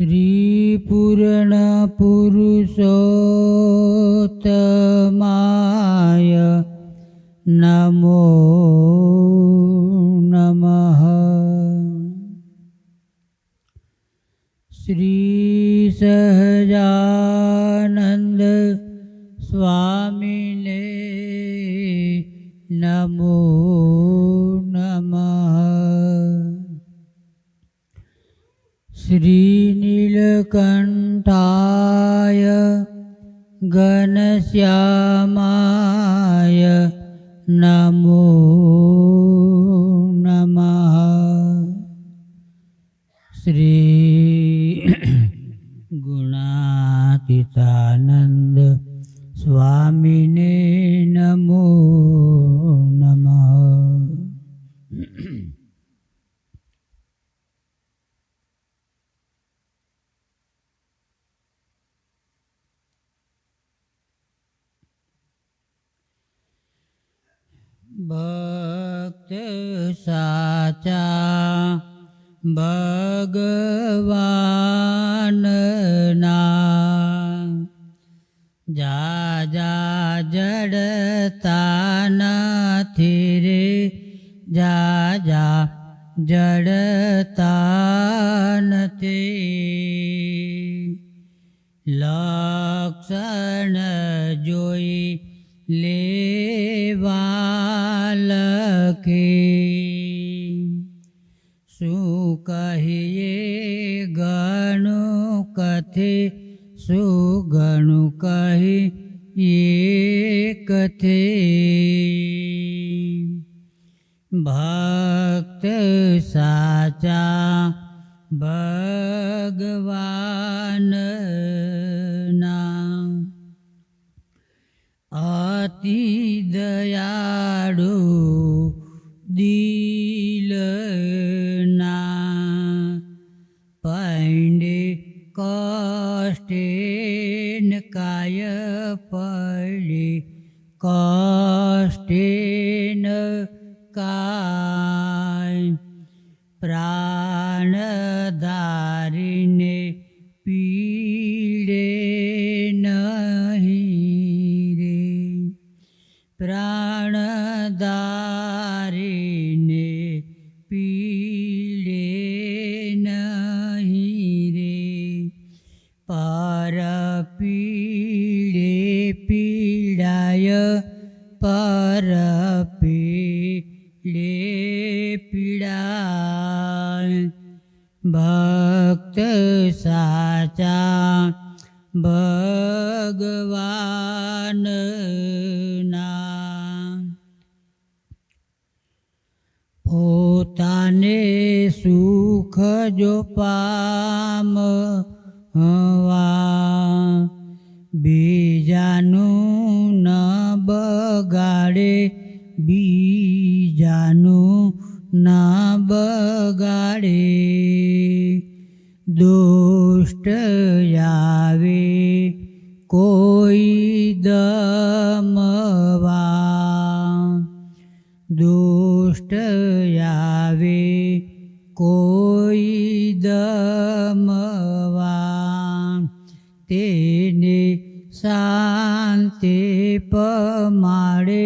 श्रीपूर्णपुरुषोत्तमाय नमो સાચા ભગવાનના જા જા જડતા નથી રે જા જા જડતા નથી લક્ષણ જોઈ લેવા લખી કહીએ ઘણું કથી સુગણું કહી એકથી ભક્ત સાચા ભગવા આવે કોઈ દમવા તેને શાંતિ પમાડે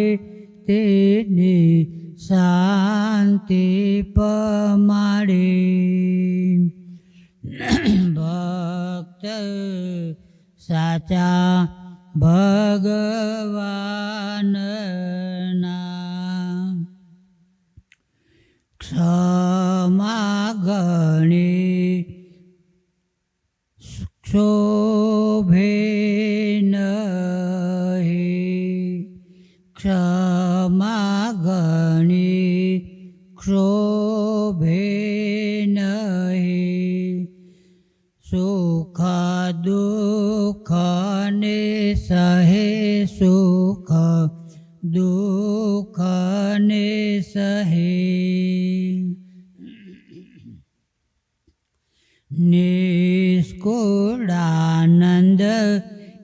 તેને શાંતિ પમાડે. ભક્ત સાચા ભગવાનના ક્ષમા ગણે શોભે નહીં ક્ષમા ગણે ક્ષોભે નહીં સુખ દુઃખ ને સહે સુખ દુઃખ ને સહે નિષ્કુળાનંદ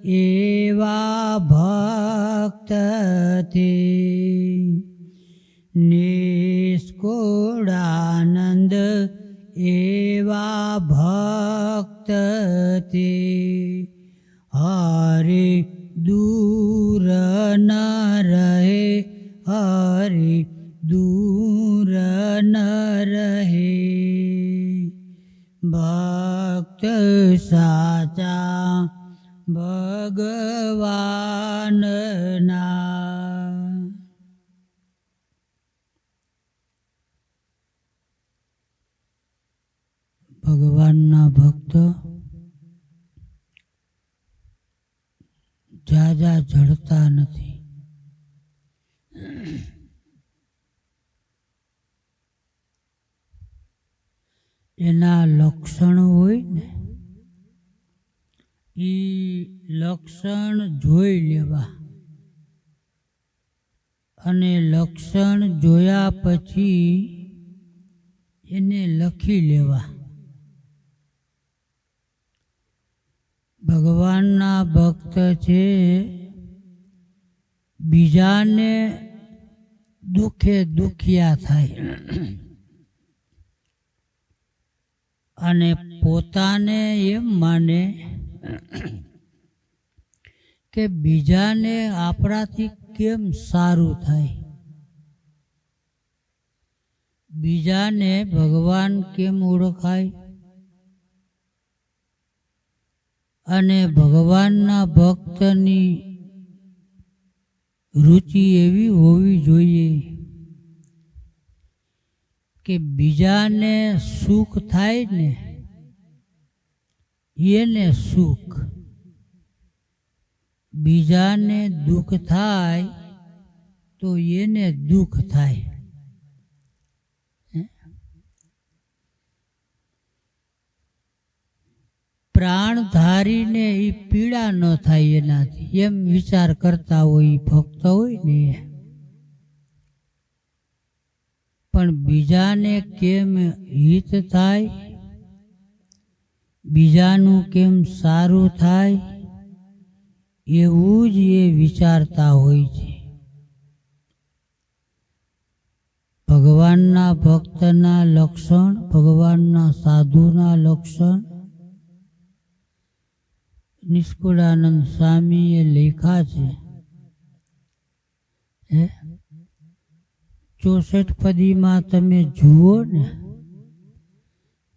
એવા ભક્ત તે નિષ્કુળાનંદ એવા ભક્ત તે હરે દૂર ન રહે, હરે દૂર ન ભક્ત સાચા ભગવાનના. ભગવાનના ભક્ત જાજા જડતા નથી એના લક્ષણ હોય ને એ લક્ષણ જોઈ લેવા અને લક્ષણ જોયા પછી એને લખી લેવા ભગવાનના ભક્ત છે, બીજાને દુઃખે દુખિયા થાય. અને પોતાને એમ માને કે બીજાને આપણાથી કેમ સારું થાય? બીજાને ભગવાન કેમ ઓળખાય? અને ભગવાનના ભક્તની રુચિ એવી હોવી જોઈએ કે બીજાને સુખ થાય ને એને સુખ. બીજાને દુઃખ થાય તો એને દુઃખ થાય. પ્રાણ ધારીને એ પીડા ન થાય એનાથી. એમ વિચાર કરતા હોય ભક્ત હોય ને. પણ બીજાને કેમ હિત થાય? બીજાનું કેમ સારું થાય? એવું જ એ વિચારતા હોય છે. ભગવાનના ભક્તના લક્ષણ, ભગવાનના સાધુના લક્ષણ નિષ્કુળાનંદ સ્વામીએ લેખા છે, હે? ચોસઠ પદીમાં તમે જુઓ ને,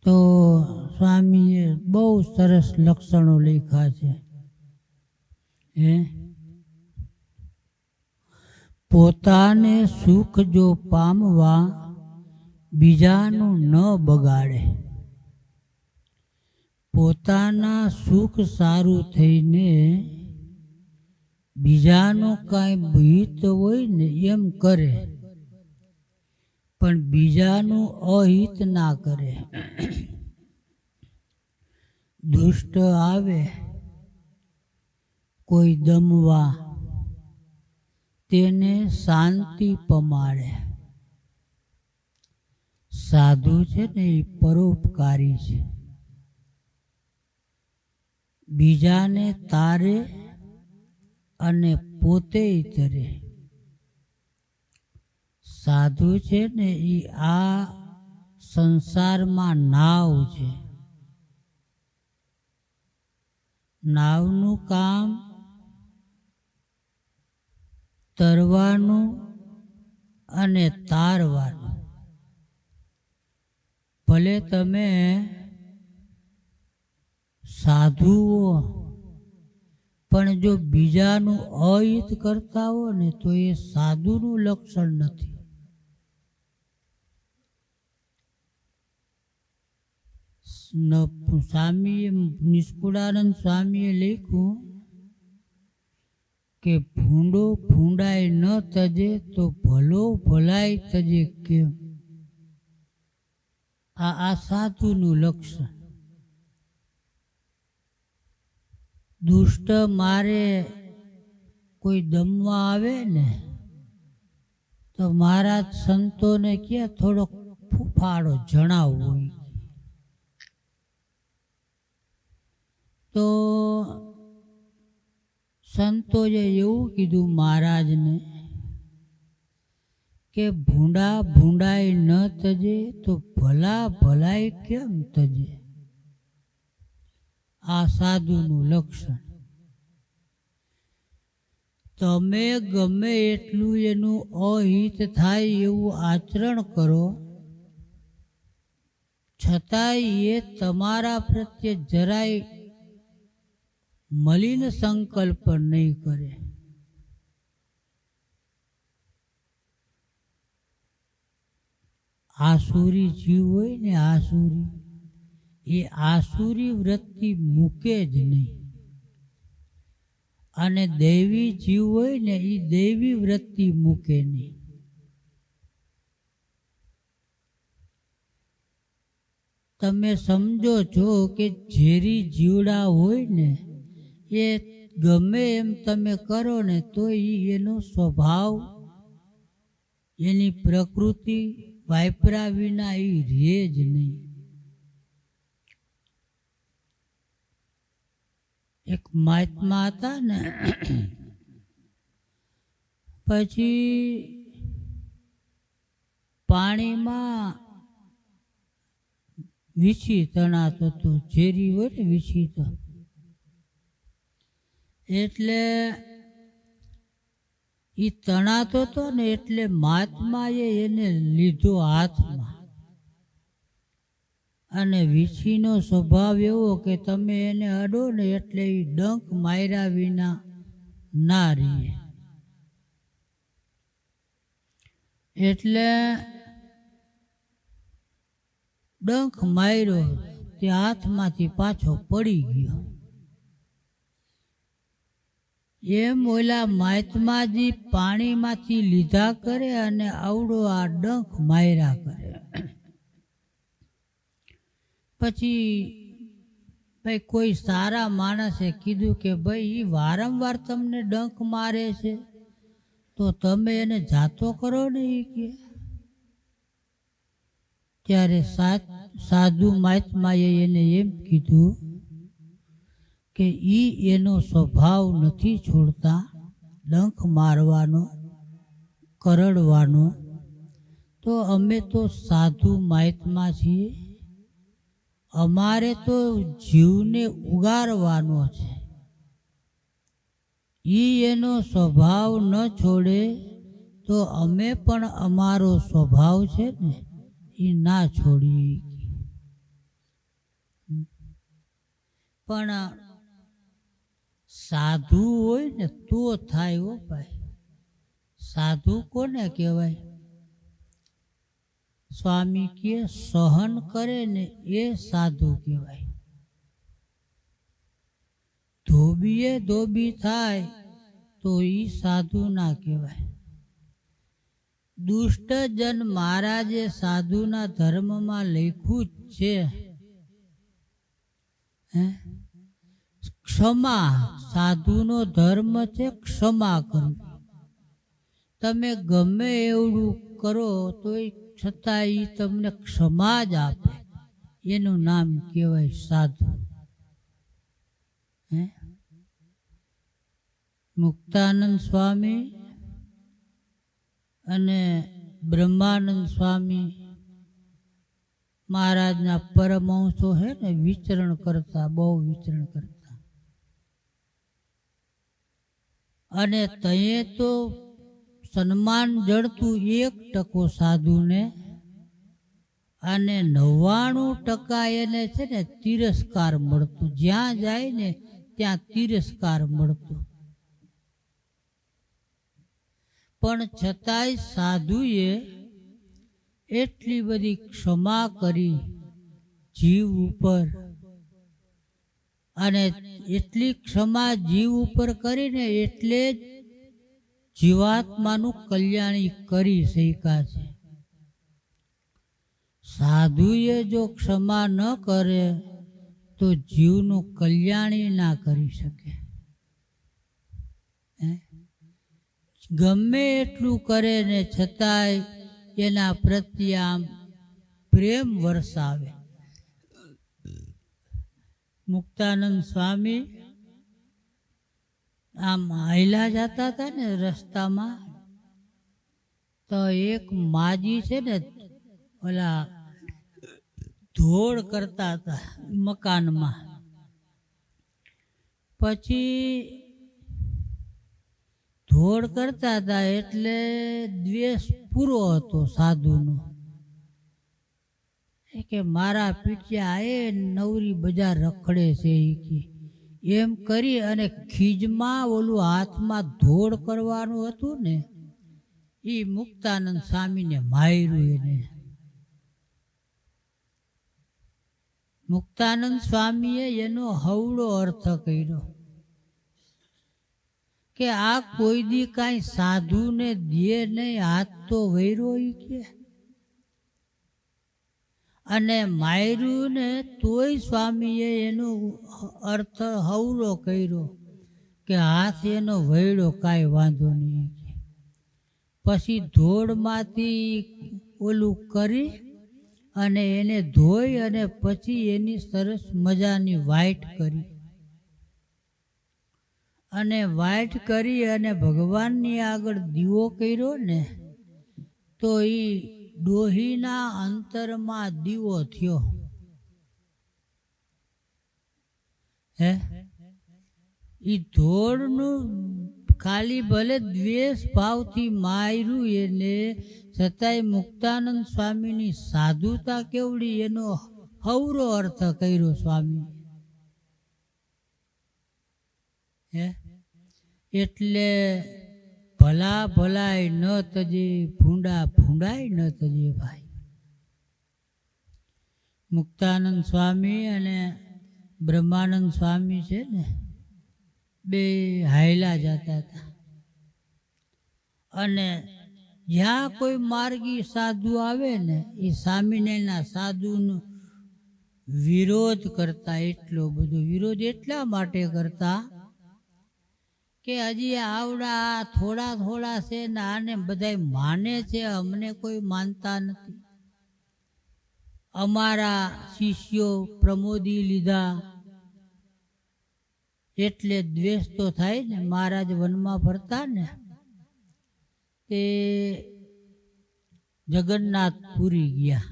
તો સ્વામીએ બહુ સરસ લક્ષણો લેખા છે, હે? પોતાને સુખ જો પામવા બીજાનું ન બગાડે. પોતાના સુખ સારું થઈને બીજાનું કાંઈ હિત હોય ને એમ કરે. પણ બીજાનું અહિત ના કરે. દુષ્ટ આવે, કોઈ દમવા, તેને શાંતિ પમાડે. સાધુ છે ને એ પરોપકારી છે. બીજાને તારે અને પોતે તરે. સાધુ છે ને એ આ સંસારમાં નાવ છે. નાવનું કામ તરવાનું અને તારવાનું. ભલે તમે સાધુઓ. પણ જો બીજાનું અહિત કરતા હો ને તો એ સાધુનું લક્ષણ નથી. સ્વામીએ, નિષ્કુળાનંદ સ્વામીએ લખ્યું કે ભૂંડો ભૂંડાય ન તજે તો ભલો ભલાય તજે કેમ? આ આ સાધુનું લક્ષણ. દુષ્ટ મારે કોઈ દમવા આવે ને, તો મારા સંતોને કે થોડોક ફૂફાડો જણાવવો તો સંતોએ એવું કીધું મહારાજને કે ભૂંડા ભૂંડાઈ ન તજે તો ભલા ભલાઈ કેમ તજે? આ સાધુનું લક્ષણ. તમે ગમે એટલું એનું અહિત થાય એવું આચરણ કરો, છતાંય એ તમારા પ્રત્યે જરાય મલિન સંકલ્પ નહીં કરે. આસુરી જીવ હોય ને આસુરી. એ આસુરી વૃત્તિ મૂકે જ નહીં. અને દૈવી જીવ હોય ને એ દૈવી વૃત્તિ મૂકે નહીં. તમે સમજો છો કે ઝેરી જીવડા હોય ને, એ ગમે એમ તમે કરો ને, તો એનો સ્વભાવ, એની પ્રકૃતિ વાપરા વિના એ રહે જ નહીં. એક મહાત્મા હતા ને પછી પાણીમાં વીછી તણાતો હતો, ઝેરી હોય ને વીછી તો એટલે એ તણાતો હતો ને એટલે મહાત્માએ એને લીધો હાથમાં. અને વીછીનો સ્વભાવ એવો કે તમે એને અડો ને એટલે એ ડંક માર્યા વિના ના રહીએ એટલે ડંખ માર્યો તે હાથમાંથી પાછો પડી ગયો. એમ ઓલા મહાત્માજી પાણીમાંથી લીધા કરે અને આવડો આ ડંખ માર્યા કરે. પછી ભાઈ કોઈ સારા માણસે કીધું કે ભાઈ એ વારંવાર તમને ડંખ મારે છે, તો તમે એને જાતો કરો ને એ કે. ત્યારે સાધુ મહાત્માએ એને એમ કીધું કે ઈ એનો સ્વભાવ નથી છોડતા, ડંખ મારવાનો, કરડવાનો. તો અમે તો સાધુ મહાત્મા છીએ. અમારે તો જીવને ઉગારવાનો છે. ઈ એનો સ્વભાવ ન છોડે તો અમે પણ અમારો સ્વભાવ છે ને એ ના છોડી. પણ સાધુ હોય ને તો થાય હો ભાઈ. સાધુ કોને કહેવાય? સ્વામી કે સહન કરે ને એ સાધુ કહેવાય. ધોબીએ ધોબી થાય તો એ સાધુ ના કહેવાય. દુષ્ટ જન મહારાજે સાધુના ધર્મમાં લખ્યું જ છે ક્ષમા, સાધુનો ધર્મ છે ક્ષમા કરવી. તમે ગમે એવડું કરો તોય છતાં એ તમને ક્ષમા જ આપે. એનું નામ કહેવાય સાધુ. હે? મુક્તાનંદ સ્વામી અને બ્રહ્માનંદ સ્વામી મહારાજના પરમહંસો હે ને, વિચરણ કરતા, બહુ વિચરણ કરતા. અને તયે તો સન્માન જડતું એક ટકો સાધુને અને નવ્વાણું ટકા એને છે ને તિરસ્કાર મળતું. જ્યાં જાય ને ત્યાં તિરસ્કાર મળતો. પણ છતાંય સાધુએ એટલી બધી ક્ષમા કરી જીવ ઉપર અને એટલી ક્ષમા જીવ ઉપર કરીને એટલે જ જીવાત્માનું કલ્યાણી કરી શક્યા છે. સાધુએ જો ક્ષમા ન કરે, તો જીવનું કલ્યાણી ના કરી શકે. ગમે એટલું કરે ને છતાંય એના પ્રત્યે આમ પ્રેમ વરસાવે. મુક્તાનંદ સ્વામી આમ હાયલા જતા હતા ને રસ્તામાં, તો એક માજી છે ને, ઓલા ધોળ કરતા હતા મકાનમાં. પછી ધોળ કરતા હતા એટલે દ્વેષ પૂરો હતો સાધુનો. કે, મારા પીઠ્યા એ નવરી બજાર રખડે છે એ કે. એમ કરી અને ખીજમાં ઓલું હાથમાં ધોળ કરવાનું હતું ને એ મુક્તાનંદ સ્વામીને માર્યું એને. મુક્તાનંદ સ્વામીએ એનો હવળો અર્થ કર્યો કે આ કોઈ દી કાંઈ સાધુને દે નહીં, હાથ તો વૈરો કે. અને માર્યું ને તોય સ્વામીએ એનો અર્થ હવરો કર્યો કે હાથ એનો વૈડો કાંઈ વાંધો નહીં. પછી ધોળમાંથી ઓલું કરી અને એને ધોઈ અને પછી એની સરસ મજાની વાઈટ કરી. અને વાઈટ કરી અને ભગવાનની આગળ દીવો કર્યો ને, તો એ ડોહીના અંતરમાં દીવો થયો. હે? એ ધોળનું ખાલી ભલે દ્વેષ ભાવથી માર્યું એને, છતાંય મુક્તાનંદ સ્વામીની સાધુતા કેવડી એનો હવરો અર્થ કર્યો સ્વામી. હે? એટલે ભલા ભલાય ન તજી, ભૂંડા ભૂંડાય ન તજે ભાઈ. મુક્તાનંદ સ્વામી અને બ્રહ્માનંદ સ્વામી છે ને, બે હાયલા જતા હતા. અને જ્યાં કોઈ માર્ગી સાધુ આવે ને, એ સ્વામિનારાયણના સાધુનો વિરોધ કરતા એટલો બધો, વિરોધ એટલા માટે કરતા કે હજી આવડા થોડા થોડા છે ને આને બધાય માને છે, અમને કોઈ માનતા નથી. અમારા શિષ્યો પ્રમોદી લીધા. એટલે દ્વેષ તો થાય ને, મહારાજ વનમાં ફરતા ને. તે જગન્નાથપુરી ગયા.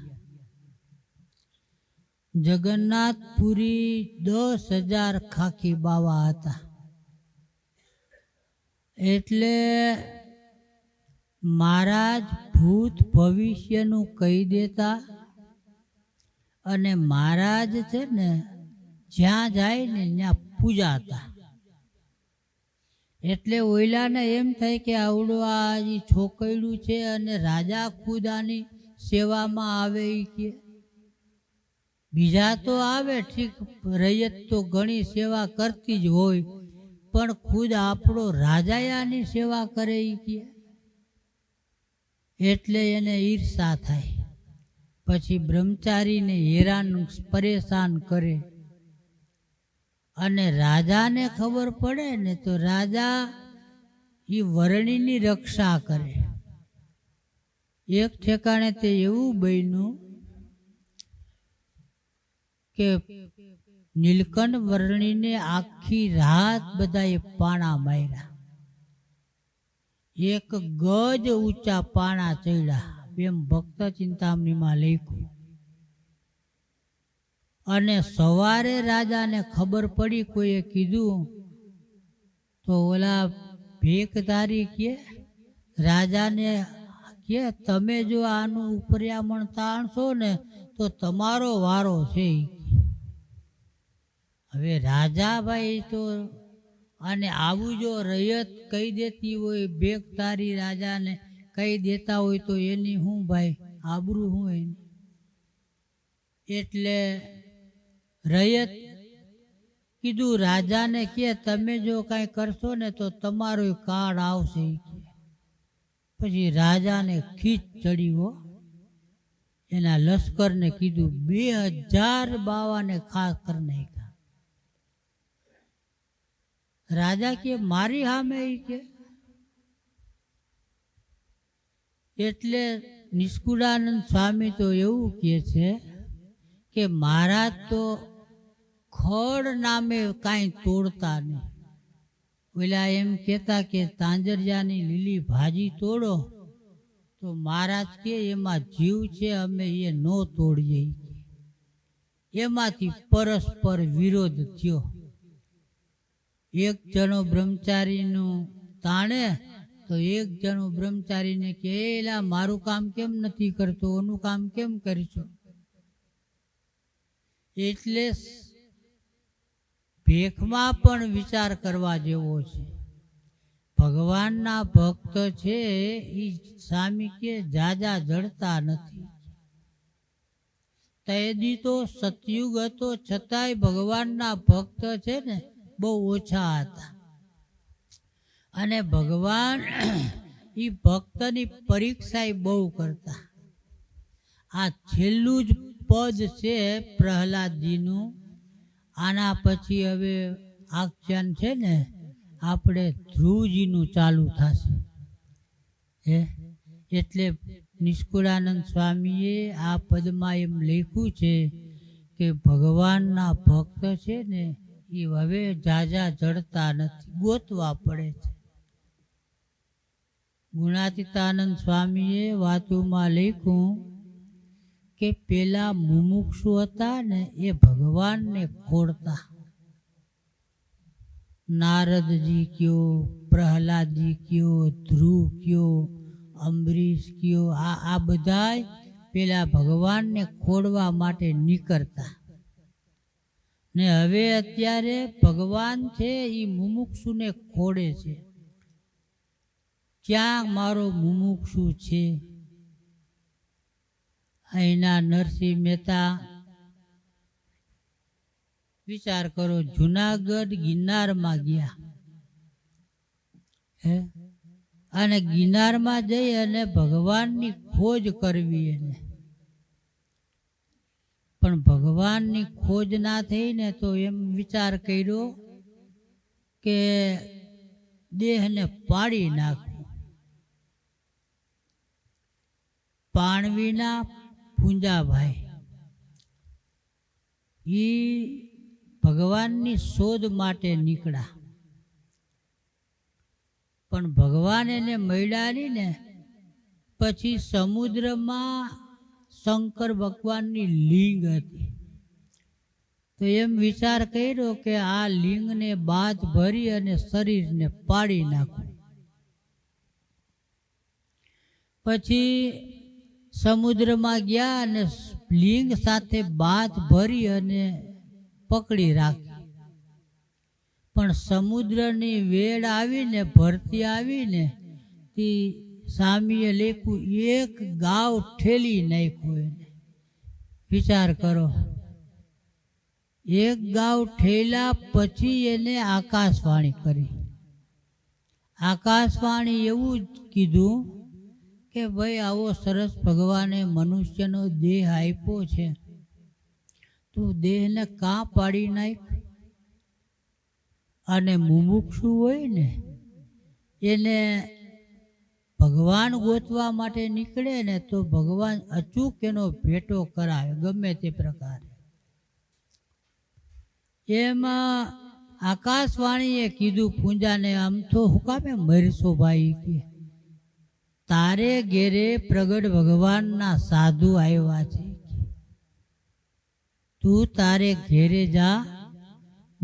જગન્નાથપુરી દસ હજાર ખાખી બાવા હતા. એટલે મહારાજ ભૂત ભવિષ્યનું કહી દેતા અને મહારાજ છે ને, જ્યાં જાય ને ત્યાં પૂજાતા એટલે ઓઈલાને એમ થાય કે આવડું આ ઈ છોકરડું છે અને રાજા ખુદાની સેવામાં આવે એ કે, બીજા તો આવે ઠીક, રૈયત તો ઘણી સેવા કરતી જ હોય પણ ખુદ આપણો રાજાયાની સેવા કરે કે. એટલે એને ઈર્ષા થાય. પછી બ્રહ્મચારીને હેરાન, પરેશાન કરે. અને રાજાને ખબર પડે ને તો રાજા એ વરણીની રક્ષા કરે. એક ઠેકાણે તે એવું બન્યું કે નીલકંઠ વર્ણીને આખી રાત બધાએ પાણા માર્યા એક ગજ ઊંચા પાણા ચડ્યા એમ ભક્ત ચિંતામણીમાં લખ્યું, અને સવારે રાજાને ખબર પડી કોઈએ કીધું, તો ઓલા ભેખધારી કે, રાજાને કે, તમે જો આનું ઉપર્યામણ તાણશો ને, તો તમારો વારો છે. હવે રાજાભાઈ તો અને આવું જો રયત કહી દેતી હોય ભેખધારી રાજાને કહી દેતા હોય તો એની શું ભાઈ આબરૂ હું એની? એટલે રયત કીધું, રાજાને કે, તમે જો કાંઈ કરશો ને તો તમારો કાળ આવશે. પછી રાજાને ખીચ ચડી હો. એના લશ્કરને કીધું, બે હજાર બાવાને ખાસ કરી નાખ્યા. રાજા કે, મારી સામે કે. એટલે નિષ્કુળાનંદ સ્વામી તો એવું કહે છે કે, મારા તો ખડ નામે કાંઈ તોડતા નહીં. ઓલા એમ કહેતા કે, તાંજરિયાની લીલી ભાજી તોડો. તો મહારાજ કે, એમાં જીવ છે, અમે એ ન તોડીએ. એમાંથી પરસ્પર વિરોધ થયો. એક જણો બ્રહ્મચારીનું તાણે, તો એક જણો બ્રહ્મચારીને કે મારું કામ કેમ નથી કરતો? ઓનું કામ કેમ કરીશું? એટલે ભેખમાં પણ વિચાર કરવા જેવો છે. ભગવાનના ભક્ત છે એ સ્વામી કે જાજા જડતા નથી. તૈદી તો સતયુગ હતો, છતાંય ભગવાનના ભક્ત છે ને બહુ ઓછા હતા. અને ભગવાન એ ભક્તની પરીક્ષા એ બહુ કરતા. આ છેલ્લું જ પદ છે પ્રહલાદજીનું. આના પછી હવે આખ્યાન છે ને, આપણે ધ્રુવજીનું ચાલુ થશે. હે? એટલે નિષ્કુળાનંદ સ્વામીએ આ પદમાં એમ લખ્યું છે કે ભગવાનના ભક્ત છે ને એ હવે જાજા જડતા નથી, ગોતવા પડે છે. ગુણાતીતાનંદ સ્વામીએ વાતોમાં લખ્યું કે પેલા મુમુક્ષુ હતા ને એ ભગવાનને ખોડતા નારદજી કયો, પ્રહલાદજી કયો, ધ્રુવ કયો, અંબરીશ કયો, આ આ બધાય પેલા ભગવાનને ખોડવા માટે નીકળતા. ને હવે અત્યારે ભગવાન છે એ મુમુક્ષુને ખોડે છે. ક્યાં મારો મુમુક્ષુ છે? અહીંના નરસિંહ મહેતા, વિચાર કરો, જુનાગઢ ગિરનારમાં ગયા. હે? અને ગિરનારમાં જઈ અને ભગવાનની ખોજ કરવી એને. પણ ભગવાનની ખોજ ના થઈ ને તો એમ વિચાર કર્યો કે દેહને પાડી નાખવું પાણવીના પૂંજાભાઈ એ ભગવાનની શોધ માટે નીકળ્યા. પણ ભગવાન એને મળ્યા ને, પછી સમુદ્રમાં શંકર ભગવાનની લિંગ હતી. તો એમ વિચાર કર્યો કે આ લિંગને બાદ ભરી અને શરીરને પાડી નાખું. પછી સમુદ્રમાં ગયા અને લિંગ સાથે બાદ ભરી અને પકડી રાખી. પણ સમુદ્રની વેળ આવીને ભરતી આવીને તે સ્વામીએ લેખું એક ગાવ ઠેલી નાખ્યું એને. વિચાર કરો. એક ગાવ ઠેલા પછી એને આકાશવાણી કરી. આકાશવાણી એવું જ કીધું કે, ભાઈ, આવો સરસ ભગવાને મનુષ્યનો દેહ આપ્યો છે. તું દેહને કાં પાડી નાખ? અને મુમુક્ષુ હોય ને, એને ભગવાન ગોતવા માટે નીકળે ને તો ભગવાન અચૂક એનો ભેટો કરાવે, ગમે તે પ્રકારે. એમાં આકાશવાણીએ કીધું, પૂંજાને આમ તો હું કામે મરશો ભાઈ? કે, તારે ઘેરે પ્રગટ ભગવાનના સાધુ આવ્યા છે. તું તારે ઘેરે જા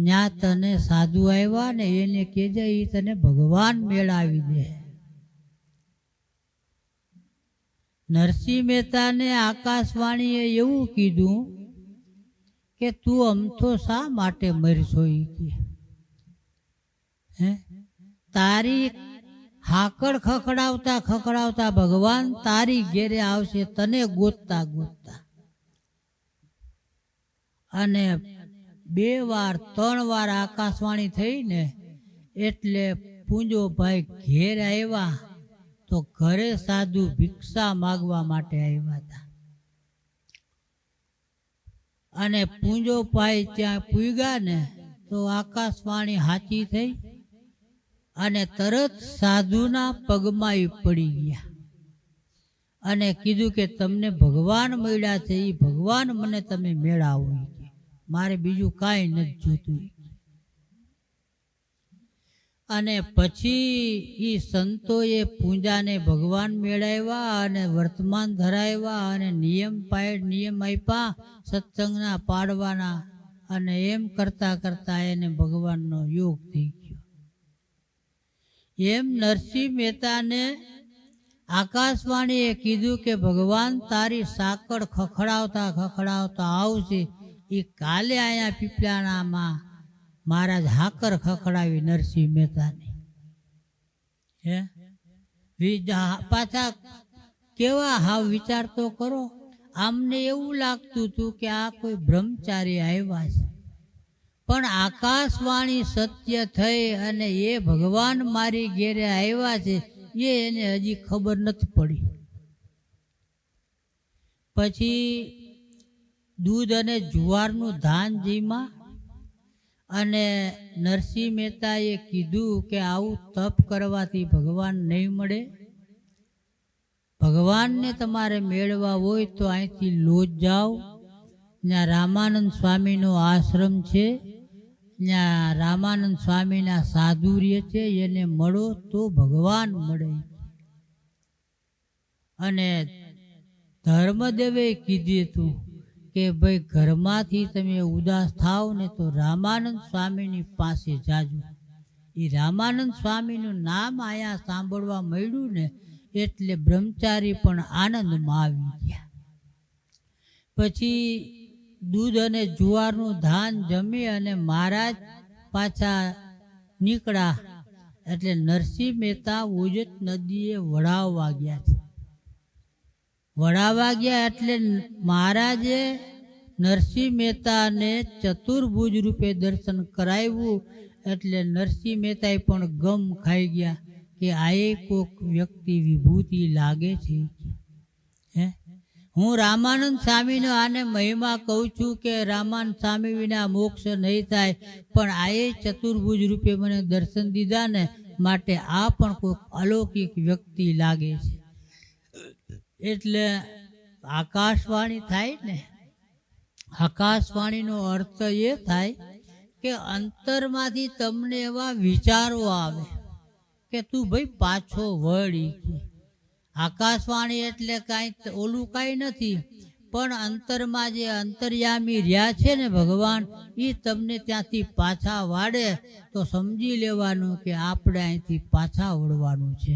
ત્યાં તને સાધુ આવ્યા ને એને કહેજે એ તને ભગવાન મેળાવી દે. નરસિંહ મહેતાને આકાશવાણીએ એવું કીધું કે, તું અમથો શા માટે મરશો ઈ કે? હે? તારી હાકડ ખખડાવતા ખખડાવતા ભગવાન તારી ઘેરે આવશે, તને ગોતતા ગોતતા. અને બે વાર, ત્રણ વાર આકાશવાણી થઈ ને એટલે પૂંજો ભાઈ ઘેર આવ્યા. તો ઘરે સાધુ ભિક્ષા માગવા માટે આવ્યા હતા. અને પૂંજો પાઈ ત્યાં પૂગ્યા ને તો આકાશવાણી હાચી થઈ અને તરત સાધુના પગમાં પડી ગયા. અને કીધું કે તમને ભગવાન મળ્યા છે એ ભગવાન મને તમે મેળાવો. મારે બીજું કાંઈ નથી જોતું. અને પછી એ સંતોએ પૂજાને ભગવાન મેળવ્યા અને વર્તમાન ધરાવ્યા અને નિયમ પાય નિયમ આપ્યા સત્સંગના પાડવાના અને એમ કરતા કરતા એને ભગવાનનો યોગ થઈ ગયો. એમ નરસિંહ મહેતાને આકાશવાણીએ કીધું કે, ભગવાન, તારી સાકળ ખખડાવતા ખખડાવતા આવશે એ કાલે અહીંયા પીપળાણામાં મહારાજ હાકર ખખડાવી નરસિંહ મહેતાની. હે? વિજા- પાછા કેવા હાવ વિચાર તો કરો? આમને એવું લાગતું હતું કે આ કોઈ બ્રહ્મચારી આવ્યા છે. પણ આકાશવાણી સત્ય થઈ અને એ ભગવાન મારી ઘેરે આવ્યા છે, એ એને હજી ખબર નથી પડી. પછી દૂધ અને જુવારનું ધાન જીમાં અને નરસિંહ મહેતાએ કીધું કે આવું તપ કરવાથી ભગવાન નહીં મળે. ભગવાનને તમારે મેળવા હોય તો અહીંથી લોજ જાઓ. ત્યાં રામાનંદ સ્વામીનો આશ્રમ છે. ત્યાં રામાનંદ સ્વામીના સાધુ રહે છે. એને મળો તો ભગવાન મળે. અને ધર્મદેવે કીધું હતું કે ભાઈ ઘરમાંથી તમે ઉદાસ થાવ ને તો રામાનંદ સ્વામીની પાસે જાજો. એ રામાનંદ સ્વામીનું નામ આયા સાંભળવા મળ્યું ને એટલે બ્રહ્મચારી પણ આનંદમાં આવી ગયા. પછી દૂધ અને જુવારનું ધાન જમી અને મહારાજ પાછા નીકળ્યા. એટલે નરસિંહ મહેતા ઉજત નદીએ વળાવવા ગયા છે. વડાવવા ગયા એટલે મહારાજે નરસિંહ મહેતાને ચતુર્ભુજ રૂપે દર્શન કરાવ્યું એટલે નરસિંહ મહેતાએ પણ ગમ ખાઈ ગયા કે આ એ કોક વ્યક્તિ વિભૂતિ લાગે છે. હે? હું રામાનંદ સ્વામીનો આને મહિમા કહું છું કે રામાનંદ સ્વામી વિના મોક્ષ નહીં થાય, પણ આ ચતુર્ભુજ રૂપે મને દર્શન દીધા ને માટે આ પણ કોઈક અલૌકિક વ્યક્તિ લાગે છે. એટલે આકાશવાણી થાય ને, આકાશવાણીનો અર્થ એ થાય કે અંતરમાંથી તમને એવા વિચારો આવે કે તું ભાઈ પાછો વળી આકાશવાણી એટલે કાંઈ ઓલું કાંઈ નથી, પણ અંતરમાં જે અંતર્યામી રહ્યા છે ને ભગવાન એ તમને ત્યાંથી પાછા વાળે તો સમજી લેવાનું કે આપણે અહીંથી પાછા વળવાનું છે.